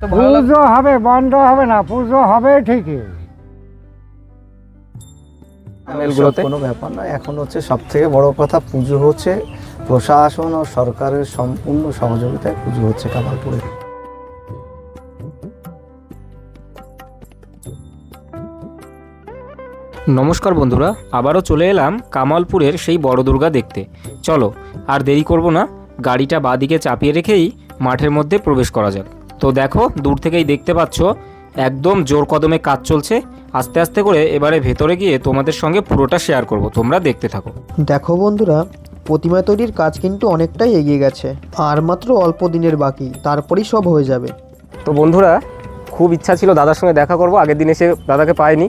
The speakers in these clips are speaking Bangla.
পুজো হবে বন্ধ হবে না পুজো হবে ঠিকই। মেলগুলোতে? কোনো ব্যাপার না এখন হচ্ছে সব থেকে বড় কথা পুজো হচ্ছে প্রশাসন ও সরকারের সম্পূর্ণ সহযোগিতায় পুজো হচ্ছে কামালপুরে। নমস্কার বন্ধুরা আবারও চলে এলাম কামালপুরের সেই বড় দুর্গা দেখতে। চলো আর দেরি করব না গাড়িটা বাদিকে চাপিয়ে রেখেই মাঠের মধ্যে প্রবেশ করা যাক। তো দেখো দূর থেকেই দেখতে পাচ্ছ একদম জোর কদমে কাজ চলছে। আস্তে আস্তে করে এবারে ভেতরে গিয়ে তোমাদের সঙ্গে পুরোটা শেয়ার করব তোমরা দেখতে থাকো। দেখো বন্ধুরা প্রতিমা তৈরির কাজ কিন্তু অনেকটাই এগিয়ে গেছে আর মাত্র অল্প দিনের বাকি তারপরেই সব হয়ে যাবে। তো বন্ধুরা খুব ইচ্ছা ছিল দাদার সঙ্গে দেখা করব আগের দিন এসে দাদাকে পাইনি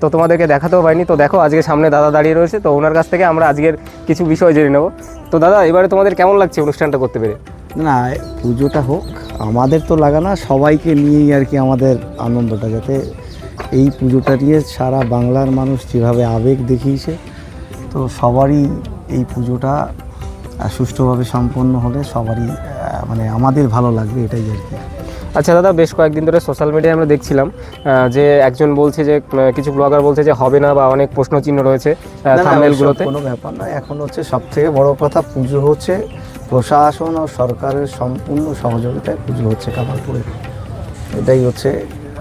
তো তোমাদেরকে দেখাতেও পাইনি তো দেখো আজকে সামনে দাদা দাঁড়িয়ে রয়েছে তো ওনার কাছ থেকে আমরা আজকের কিছু বিষয় জেনে নেব। তো দাদা এবারে তোমাদের কেমন লাগছে অনুষ্ঠানটা করতে পেরে? না পুজোটা হোক আমাদের তো লাগা না, সবাইকে নিয়েই আর কি আমাদের আনন্দটা, যাতে এই পুজোটা নিয়ে সারা বাংলার মানুষ যেভাবে আবেগ দেখিয়েছে, তো সবারই এই পুজোটা সুষ্ঠুভাবে সম্পন্ন হলে সবারই মানে আমাদের ভালো লাগবে এটাই আর কি। আচ্ছা দাদা বেশ কয়েকদিন ধরে সোশ্যাল মিডিয়ায় আমরা দেখছিলাম যে একজন বলছে যে কিছু ব্লগার বলছে যে হবে না বা অনেক প্রশ্ন চিহ্ন রয়েছে ওসব কোনো ব্যাপার না এখন হচ্ছে সব থেকে বড় কথা পুজো হচ্ছে প্রশাসন ও সরকারের সম্পূর্ণ সহযোগিতায় পুজো হচ্ছে কামালপুরে। এটাই হচ্ছে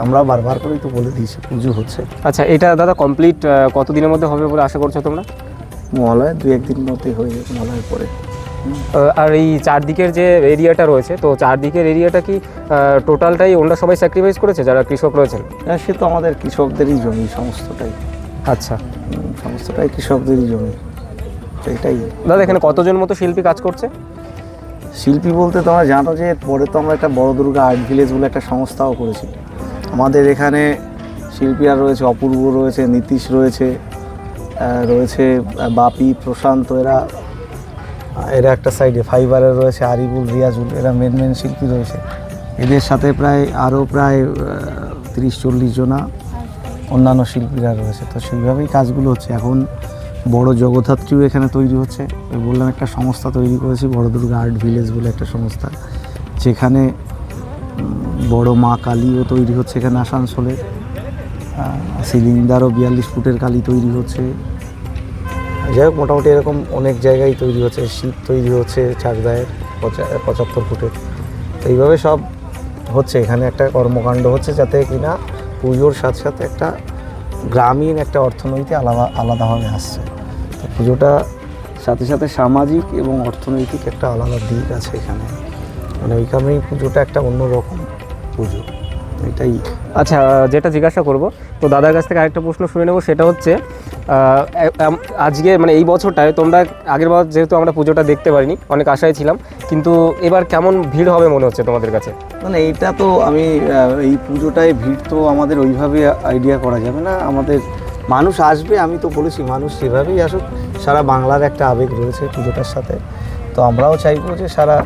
আমরা বারবার করেই তো বলে দিয়েছি পুজো হচ্ছে। আচ্ছা এটা দাদা কমপ্লিট কতদিনের মধ্যে হবে বলে আশা করছ তোমরা? মহালয় দু একদিন মধ্যে হয়ে যাবে মহালয়ের পরে। আর এই চারদিকের যে এরিয়াটা রয়েছে তো চারদিকের এরিয়াটা কি টোটালটাই ওনারা সবাই স্যাক্রিফাইস করেছে যারা কৃষক রয়েছেন? হ্যাঁ, সে তো আমাদের কৃষকদেরই জমি সমস্তটাই। আচ্ছা। সমস্তটাই কৃষকদেরই জমি। এটাই। দাদা এখানে কতজন মতো শিল্পী কাজ করছে? শিল্পী বলতে তোমরা জানো যে পরে তো আমরা একটা বড় দুর্গা আর্ট ভিলেজ বলে একটা সংস্থাও করেছি। আমাদের এখানে শিল্পীরা রয়েছে অপূর্ব রয়েছে নীতিশ রয়েছে রয়েছে বাপি প্রশান্ত এরা এরা একটা সাইডে ফাইবারের রয়েছে, আরিবুল, রিয়াজুল, এরা মেন মেন শিল্পী রয়েছে। এদের সাথে প্রায়, আরও প্রায় তিরিশ, চল্লিশ জনা অন্যান্য শিল্পীরা রয়েছে। তো সেইভাবেই কাজগুলো হচ্ছে। এখন বড় জগদ্ধাত্রীও এখানে তৈরি হচ্ছে। বললাম, একটা সংস্থা তৈরি করেছি বড় দুর্গা আর্ট ভিলেজ বলে একটা সংস্থা, যেখানে বড় মা কালীও তৈরি হচ্ছে এখানে আসানসোলে। সিলিন্ডারও বিয়াল্লিশ ফুটের কালী তৈরি হচ্ছে। যাই হোক, মোটামুটি এরকম অনেক জায়গায় তৈরি হচ্ছে, শীত তৈরি হচ্ছে চাকদায়ের পঁচা- পঁচাত্তর ফুটের তো এইভাবে সব হচ্ছে, এখানে একটা কর্মকাণ্ড হচ্ছে যাতে কিনা পুজোর সাথে সাথে একটা গ্রামীণ একটা অর্থনীতি আলাদা, আলাদাভাবে আসছে। তো পুজোটা সাথে সাথে সামাজিক এবং অর্থনৈতিক একটা আলাদা দিক আছে এখানে। মানে ওই কারণেই পুজোটা একটা অন্যরকম পুজো। এটাই। আচ্ছা যেটা জিজ্ঞাসা করব, তো দাদার কাছ থেকে আরেকটা প্রশ্ন শুনে নেব, সেটা হচ্ছে আজকে মানে এই বছরটায় তোমরা আগের বার যেহেতু আমরা পুজোটা দেখতে পারিনি, অনেক আশায় ছিলাম, কিন্তু এবার কেমন ভিড় হবে মনে হচ্ছে তোমাদের কাছে? মানে এইটা তো আমি এই পুজোটায় ভিড় তো আমাদের ওইভাবে আইডিয়া করা যাবে না। আমাদের মানুষ আসবে, আমি তো বলেছি মানুষ সেভাবেই আসুক। সারা বাংলার একটা আবেগ রয়েছে পুজোটার সাথে। তো আমরাও চাইব যে সারা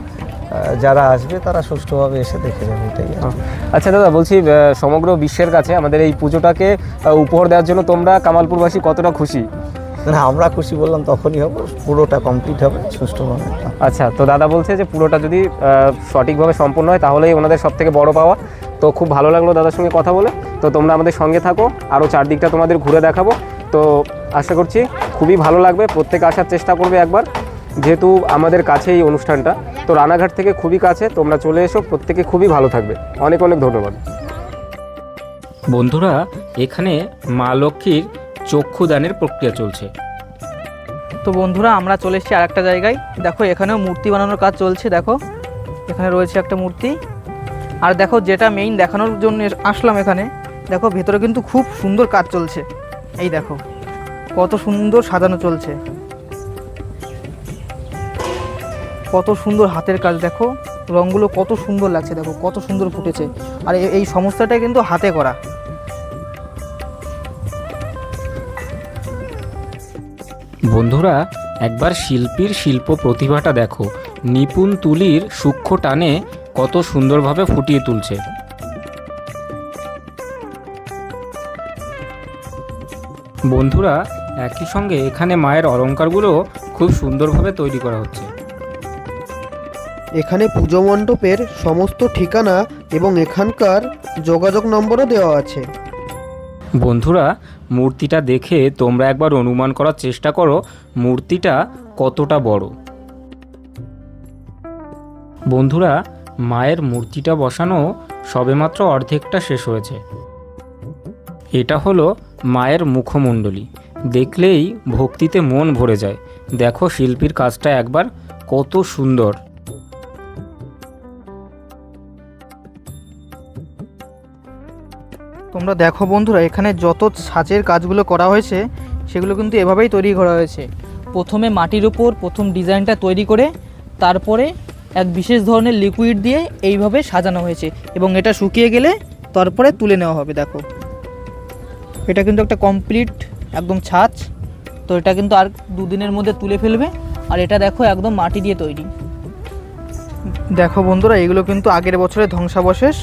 যারা আসবে তারা সুষ্ঠুভাবে এসে দেখে যাবে এটাই আচ্ছা দাদা বলছি সমগ্র বিশ্বের কাছে আমাদের এই পুজোটাকে উপহার দেওয়ার জন্য তোমরা কামালপুরবাসী কতটা খুশি? না আমরা খুশি বললাম তখনই হবে পুরোটা কমপ্লিট হবে সুষ্ঠুভাবে আচ্ছা তো দাদা বলছে যে পুরোটা যদি সঠিকভাবে সম্পূর্ণ হয় তাহলেই ওনাদের সব থেকে বড় পাওয়া। তো খুব ভালো লাগল দাদার সঙ্গে কথা বলে। তো তোমরা আমাদের সঙ্গে থাকো আরও চারদিকটা তোমাদের ঘুরে দেখাবো। তো আশা করছি খুবই ভালো লাগবে প্রত্যেকে আসার চেষ্টা করবে একবার। যেহেতু আমাদের কাছে এই অনুষ্ঠানটা তো রানাঘাট থেকে খুবই কাছে তোমরা চলে এসো প্রত্যেকে খুবই ভালো থাকবে। অনেক অনেক ধন্যবাদ। বন্ধুরা এখানে মা লক্ষ্মীর চক্ষুদানের প্রক্রিয়া চলছে। তো বন্ধুরা আমরা চলে এসেছি আর একটা জায়গায়। দেখো এখানেও মূর্তি বানানোর কাজ চলছে দেখো। এখানে রয়েছে একটা মূর্তি। আর দেখো যেটা মেইন দেখানোর জন্য আসলাম এখানে। দেখো ভেতরে কিন্তু খুব সুন্দর কাজ চলছে। এই দেখো কত সুন্দর সাজানো চলছে। কত সুন্দর হাতের কাজ, দেখো। রঙগুলো কত সুন্দর লাগছে, দেখো, কত সুন্দর ফুটেছে। আর এই সমস্যাটা কিন্তু হাতে করা। বন্ধুরা, একবার শিল্পীর শিল্প প্রতিভাটা দেখো। নিপুণ তুলির সূক্ষ্ম টানে কত সুন্দরভাবে ফুটিয়ে তুলছে। বন্ধুরা, একই সঙ্গে এখানে মায়ের অলংকারগুলো খুব সুন্দরভাবে তৈরি করা হচ্ছে। এখানে পুজো মণ্ডপের সমস্ত ঠিকানা এবং এখানকার যোগাযোগ নম্বরও দেওয়া আছে। বন্ধুরা, মূর্তিটা দেখে তোমরা একবার অনুমান করার চেষ্টা করো, মূর্তিটা কতটা বড়। বন্ধুরা, মায়ের মূর্তিটা বসানো সবেমাত্র অর্ধেকটা শেষ হয়েছে। এটা হলো মায়ের মুখমণ্ডলী। দেখলেই ভক্তিতে মন ভরে যায়। দেখো শিল্পীর কাজটা একবার কত সুন্দর। তোমরা দেখো বন্ধুরা, এখানে যত ছাঁচের কাজগুলো করা হয়েছে, সেগুলো কিন্তু এভাবেই তৈরি করা হয়েছে। প্রথমে মাটির উপর প্রথম ডিজাইনটা তৈরি করে, তারপরে এক বিশেষ ধরনের লিকুইড দিয়ে এইভাবে সাজানো হয়েছে এবং এটা শুকিয়ে গেলে তারপরে তুলে নেওয়া হবে, দেখো। এটা কিন্তু একটা কমপ্লিট একদম ছাঁচ, তো এটা কিন্তু আর দুদিনের মধ্যে তুলে ফেলবে। আর এটা দেখো একদম মাটি দিয়ে তৈরি। দেখো বন্ধুরা, এগুলো কিন্তু আগের বছরের ধ্বংসাবশেষ।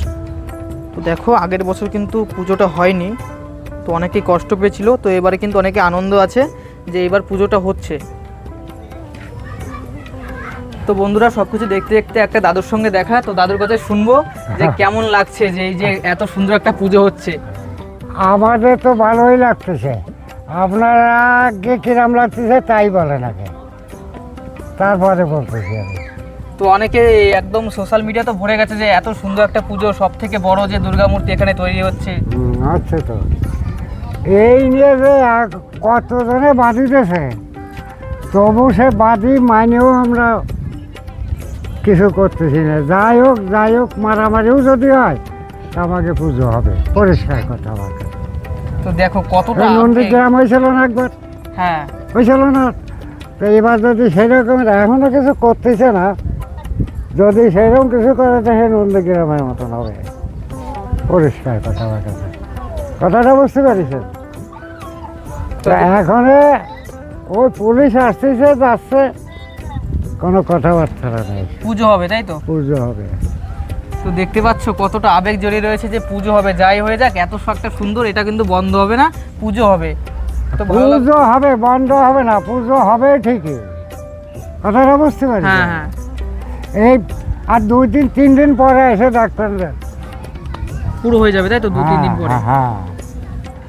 তো দেখো আগের বছর কিন্তু পুজোটা হয়নি। তো অনেকেই কষ্ট পেয়েছিল তো এবারে কিন্তু অনেকে আনন্দ আছে যে এবার পুজোটা হচ্ছে। তো বন্ধুরা সব কিছু দেখতে দেখতে একটা দাদুর সঙ্গে দেখা তো দাদুর কাছে শুনব যে কেমন লাগছে যে এই যে এত সুন্দর একটা পুজো হচ্ছে। আমাদের তো ভালোই লাগতেছে। আপনারা আগে কিরাম লাগতেছে তাই বলেন আগে। তারপরে বলতেছি আমি। তো অনেকে একদম সোশ্যাল মিডিয়া তো ভরে গেছে যে এত সুন্দর একটা পুজো সব থেকে বড় যে দুর্গা মূর্তি এখানে তৈরি হচ্ছে। হচ্ছে তো। এই নিয়ে যে কতজনে বাঁধিতেছে তবু সে বাঁধি মাইনেও আমরা কিছু করতেছি না। যাই হোক যাই হোক মারামারিও যদি হয় তা আমাকে পুজো হবে। পরিষ্কার কথা আমার কাছে। তো দেখো কতটা এই আবেগ। নন্দীগ্রাম হয়েছিল না একবার? হ্যাঁ। হয়েছিল না? তো এবার যদি সেরকম এখনও কিছু করতেছে না যদি সেরকম কিছু করে তো সে নন্দীগ্রামের মতন হবে। পরিষ্কার কথা কাছে। কথাটা বুঝতে পারিছেন? তো এখন ওই পুলিশ আসতেছে যাচ্ছে কোনো কথাবার্তা নেই। পুজো হবে তাই তো? পুজো হবে। তো দেখতে পাচ্ছ কতটা আবেগ জড়িয়ে রয়েছে যে পুজো হবে। যাই হয়ে যাক এত একটা সুন্দর এটা কিন্তু বন্ধ হবে না পুজো হবে। তো পুজো হবে বন্ধ হবে না পুজো হবে ঠিকই। কথাটা বুঝতে পারি হ্যাঁ হ্যাঁ। এই আর দুই দিন তিন দিন পরে এসে ডাক্তারদের পুরো হয়ে যাবে তাই তো? দু তিন দিন পরে। হ্যাঁ, হ্যাঁ।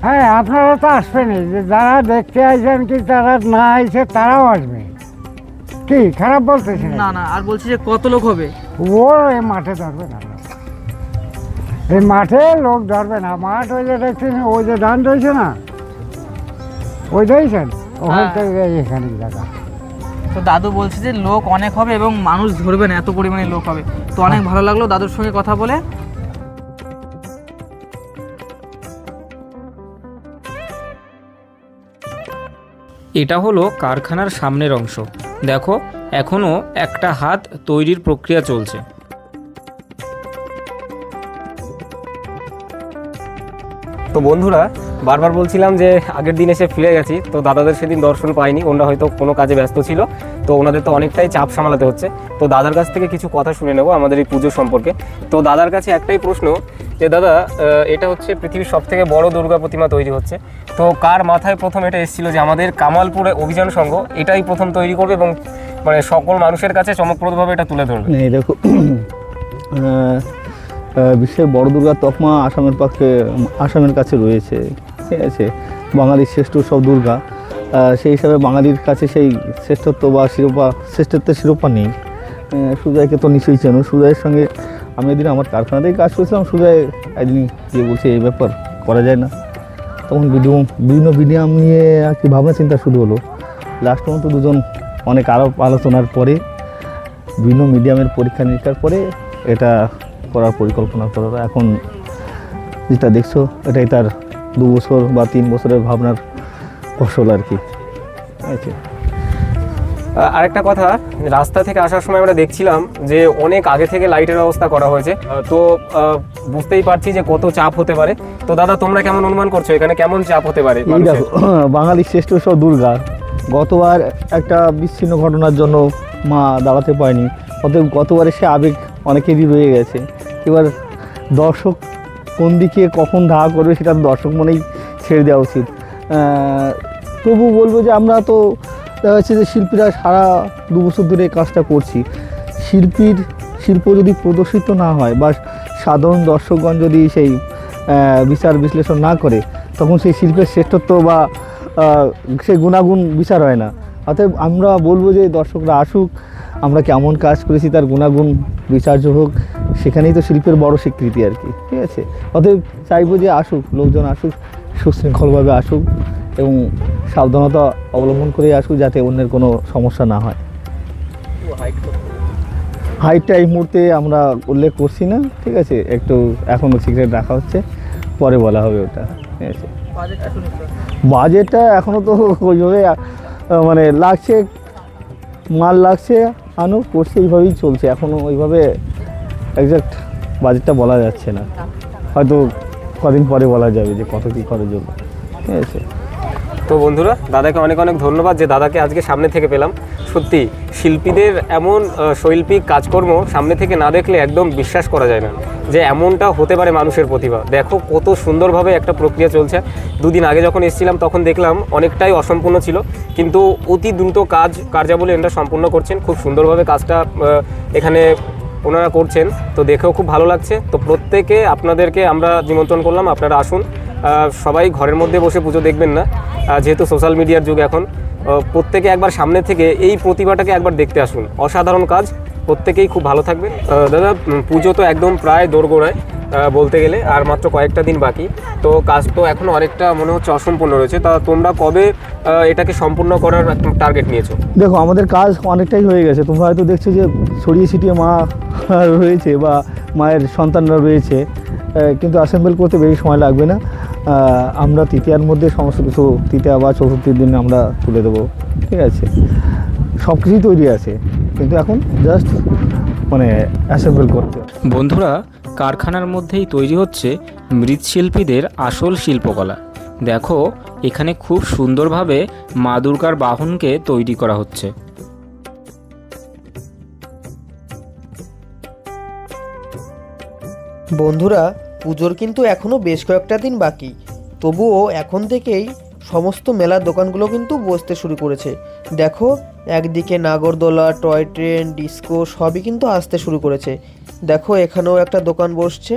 হ্যাঁ আপনারা তো আসবেনই। যে যারা দেখতে আসবেন কি তারা না আইসে তারাও আসবে। কি খারাপ বলতেছি না না আর বলছি যে কত লোক হবে? ও এই মাঠে ধরবে না এই মাঠে লোক ধরবে না। মাঠ ওই যে দেখছেন ওই যে ধান রয়েছে না? ওই দেখছেন ওখান হ্যাঁ। থেকে এখানে জায়গা। তো দাদু বলছে যে লোক অনেক হবে এবং মানুষ ধরবে না এত পরিমাণে লোক হবে। তো অনেক ভালো লাগল দাদুর সঙ্গে কথা বলে। এটা হলো কারখানার সামনের অংশ। দেখো এখনও একটা হাত তৈরির প্রক্রিয়া চলছে। তো বন্ধুরা, বারবার বলছিলাম যে আগের দিন এসে ফিরে গেছি, তো দাদাদের সেদিন দর্শন পাইনি ওনারা হয়তো কোনো কাজে ব্যস্ত ছিল, তো ওনাদের তো অনেকটাই চাপ সামলাতে হচ্ছে। তো দাদার কাছ থেকে কিছু কথা শুনে নেব আমাদের এই পুজো সম্পর্কে। তো দাদার কাছে একটাই প্রশ্ন যে, দাদা এটা হচ্ছে পৃথিবীর সব থেকে বড় দুর্গা প্রতিমা তৈরি হচ্ছে। তো কার মাথায় প্রথম এটা এসেছিল যে, আমাদের কামালপুরে অভিযান সংঘ এটাই প্রথম তৈরি করবে এবং মানে সকল মানুষের কাছে চমকপ্রদভাবে এটা তুলে ধরবে? দেখো বিশ্বের বড় দুর্গা তকমা আসামের পক্ষে, আসামের কাছে রয়েছে। ঠিক আছে? বাঙালির শ্রেষ্ঠ সব দুর্গা। সেই হিসাবে বাঙালির কাছে সেই শ্রেষ্ঠত্ব বা শিরোপা, শ্রেষ্ঠত্বের শিরোপা নেই। সুজয়কে তো নিশ্চয়ই চেনো। সুজয়ের সঙ্গে আমি এদিন আমার কারখানাতেই কাজ করেছিলাম। সুজয় একদিন গিয়ে বলছে, এই ব্যাপার করা যায় না। তখন ভিডিও বিভিন্ন মিডিয়াম নিয়ে আর কি ভাবনা চিন্তা শুরু হলো। লাস্ট পর্যন্ত দুজন অনেক আলাপ আলোচনার পরে, বিভিন্ন মিডিয়ামের পরীক্ষা নিরীক্ষার পরে এটা করার পরিকল্পনা করা। এখন যেটা দেখছ এটাই তার দু বছর বা তিন বছরের ভাবনার ফসল আর কি। আছে আরেকটা কথা রাস্তা থেকে আসার সময় আমরা দেখছিলাম যে অনেক আগে থেকে লাইটের ব্যবস্থা করা হয়েছে। তো বুঝতেই পারছি যে কত চাপ হতে পারে। তো দাদা তোমরা কেমন অনুমান করছ? এখানে কেমন চাপ হতে পারে বাঙালির শ্রেষ্ঠ সব দুর্গা। গতবার একটা বিচ্ছিন্ন ঘটনার জন্য মা দাঁড়াতে পারেনি। অতএব গতবারে সে আবেগ অনেকেরই রয়ে গেছে। এবার দর্শক কোন দিকে কখন ধাওয়া করবে সেটা দর্শক মনেই ছেড়ে দেওয়া উচিত। তবু বলব যে আমরা তো দেখা যাচ্ছে যে শিল্পীরা সারা দু বছর ধরে কাজটা করছি। শিল্পীর শিল্প যদি প্রদর্শিত না হয় বা সাধারণ দর্শকগণ যদি সেই বিচার বিশ্লেষণ না করে, তখন সেই শিল্পের শ্রেষ্ঠত্ব বা সেই গুণাগুণ বিচার হয় না। অতএব আমরা বলব যে দর্শকরা আসুক আমরা কেমন কাজ করেছি, তার গুণাগুণ বিচার্য হোক, সেখানেই তো শিল্পের বড় স্বীকৃতি আর কি, ঠিক আছে? অতএব চাইব যে আসুক, লোকজন আসুক, সুশৃঙ্খলভাবে আসুক এবং সাবধানতা অবলম্বন করে আসুক যাতে অন্যের কোনো সমস্যা না হয়। হাইটটা এই মুহূর্তে আমরা উল্লেখ করছি না, ঠিক আছে? একটু এখনও সিক্রেট রাখা হচ্ছে, পরে বলা হবে ওটা, ঠিক আছে? বাজেটটা এখনও তো ওইভাবে মানে লাগছে, মাল লাগছে আনো, করছে, এইভাবেই চলছে। এখনও ওইভাবে একজাক্ট বাজেটটা বলা যাচ্ছে না। হয়তো কদিন পরে বলা যাবে যে কত কী খরচ হল। ঠিক আছে? তো বন্ধুরা, দাদাকে অনেক অনেক ধন্যবাদ যে দাদাকে আজকে সামনে থেকে পেলাম। সত্যি, শিল্পীদের এমন শৈল্পিক কাজকর্ম সামনে থেকে না দেখলে একদম বিশ্বাস করা যায় না যে এমনটা হতে পারে মানুষের প্রতিভা। দেখো কত সুন্দরভাবে একটা প্রক্রিয়া চলছে। দুদিন আগে যখন এসেছিলাম, তখন দেখলাম অনেকটাই অসম্পূর্ণ ছিল। কিন্তু অতি দ্রুত কাজ, কার্যাবলী এটা সম্পূর্ণ করছেন। খুব সুন্দরভাবে কাজটা এখানে ওনারা করছেন। তো দেখেও খুব ভালো লাগছে। তো প্রত্যেকে আপনাদেরকে আমরা নিমন্ত্রণ করলাম। আপনারা আসুন। সবাই ঘরের মধ্যে বসে পুজো দেখবেন না। যেহেতু সোশ্যাল মিডিয়ার যুগ এখন প্রত্যেকে একবার সামনে থেকে এই প্রতিভাটাকে একবার দেখতে আসুন। অসাধারণ কাজ প্রত্যেকেই খুব ভালো থাকবেন। আহ, দাদা পুজো তো একদম প্রায় দোরগোড়ায় বলতে গেলে আর মাত্র কয়েকটা দিন বাকি। তো কাজ তো এখন অনেকটা মনে হচ্ছে অসম্পূর্ণ রয়েছে। তা তোমরা কবে এটাকে সম্পূর্ণ করার টার্গেট নিয়েছো? দেখো আমাদের কাজ অনেকটাই হয়ে গেছে। তোমরা হয়তো দেখছ যে ছড়িয়ে ছিটিয়ে মা রয়েছে বা মায়ের সন্তানরা রয়েছে। কিন্তু অ্যাসেম্বল করতে বেশি সময় লাগবে না। আমরা তৃতীয়ার মধ্যে সমস্ত কিছু তৃতীয়া বা চতুর্থীর দিন আমরা তুলে দেবো ঠিক আছে? সব কিছুই তৈরি আছে কিন্তু এখন জাস্ট মানে অ্যাসেম্বল করতে বন্ধুরা কারখানার মধ্যেই তৈরি হচ্ছে মৃৎশিল্পীদের আসল শিল্পকলা। দেখো এখানে খুব সুন্দরভাবে মা দুর্গার বাহনকে তৈরি করা হচ্ছে। বন্ধুরা পুজোর কিন্তু এখনও বেশ কয়েকটা দিন বাকি। তবুও এখন থেকেই সমস্ত মেলার দোকানগুলো কিন্তু বসতে শুরু করেছে। দেখো, একদিকে নাগরদোলা, টয় ট্রেন, ডিস্কো সবই কিন্তু আসতে শুরু করেছে। দেখো, এখানেও একটা দোকান বসছে।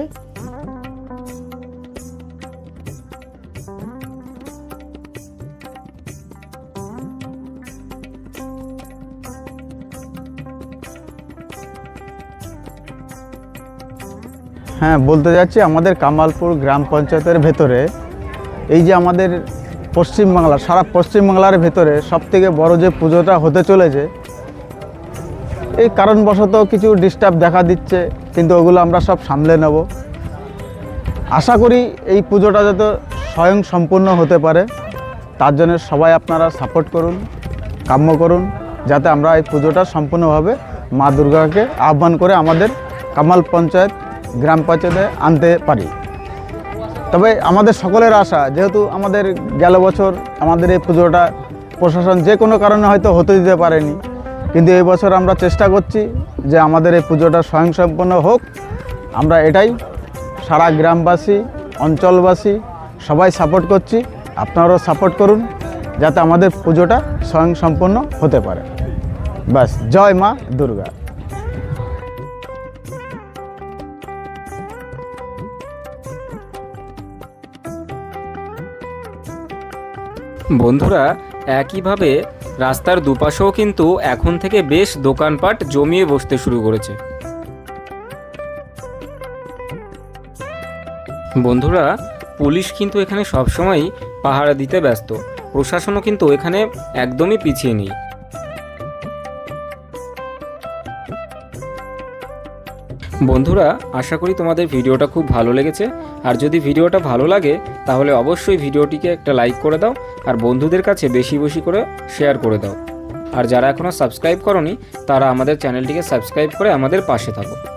হ্যাঁ বলতে যাচ্ছি আমাদের কামালপুর গ্রাম পঞ্চায়েতের ভেতরে। এই যে আমাদের পশ্চিমবাংলা সারা পশ্চিমবাংলার ভেতরে সবথেকে বড় যে পুজোটা হতে চলেছে, এই কারণবশত কিছু ডিস্টার্ব দেখা দিচ্ছে, কিন্তু ওগুলো আমরা সব সামলে নেব। আশা করি এই পুজোটা যাতে স্বয়ং সম্পূর্ণ হতে পারে, তার জন্য সবাই আপনারা সাপোর্ট করুন, কাম্য করুন, যাতে আমরা এই পুজোটা সম্পূর্ণভাবে মা দুর্গাকে আহ্বান করে আমাদের কামাল পঞ্চায়েত গ্রাম পঞ্চায়েতে আনতে পারি। তবে আমাদের সকলের আশা, যেহেতু আমাদের গেল বছর আমাদের এই পুজোটা প্রশাসন যে কোনো কারণে হয়তো হতে দিতে পারেনি, কিন্তু এই বছর আমরা চেষ্টা করছি যে আমাদের এই পুজোটা স্বয়ংসম্পন্ন হোক। আমরা এটাই সারা গ্রামবাসী, অঞ্চলবাসী সবাই সাপোর্ট করছি। আপনারাও সাপোর্ট করুন যাতে আমাদের পুজোটা স্বয়ংসম্পন্ন হতে পারে। ব্যাস, জয় মা দুর্গা। বন্ধুরা, একইভাবে রাস্তার দুপাশেও কিন্তু এখন থেকে বেশ দোকানপাট জমিয়ে বসতে শুরু করেছে। বন্ধুরা, পুলিশ কিন্তু এখানে সবসময়ই পাহারা দিতে ব্যস্ত। প্রশাসনও কিন্তু এখানে একদমই পিছিয়ে নেই। বন্ধুরা, আশা করি তোমাদের ভিডিওটা খুব ভালো লেগেছে। আর যদি ভিডিওটা ভালো লাগে, তাহলে অবশ্যই ভিডিওটিকে একটা লাইক করে দাও। আর বন্ধুদের কাছে বেশি বেশি করে শেয়ার করে দাও। আর যারা এখনও সাবস্ক্রাইব করনি, তারা আমাদের চ্যানেলটিকে সাবস্ক্রাইব করে আমাদের পাশে থাকো।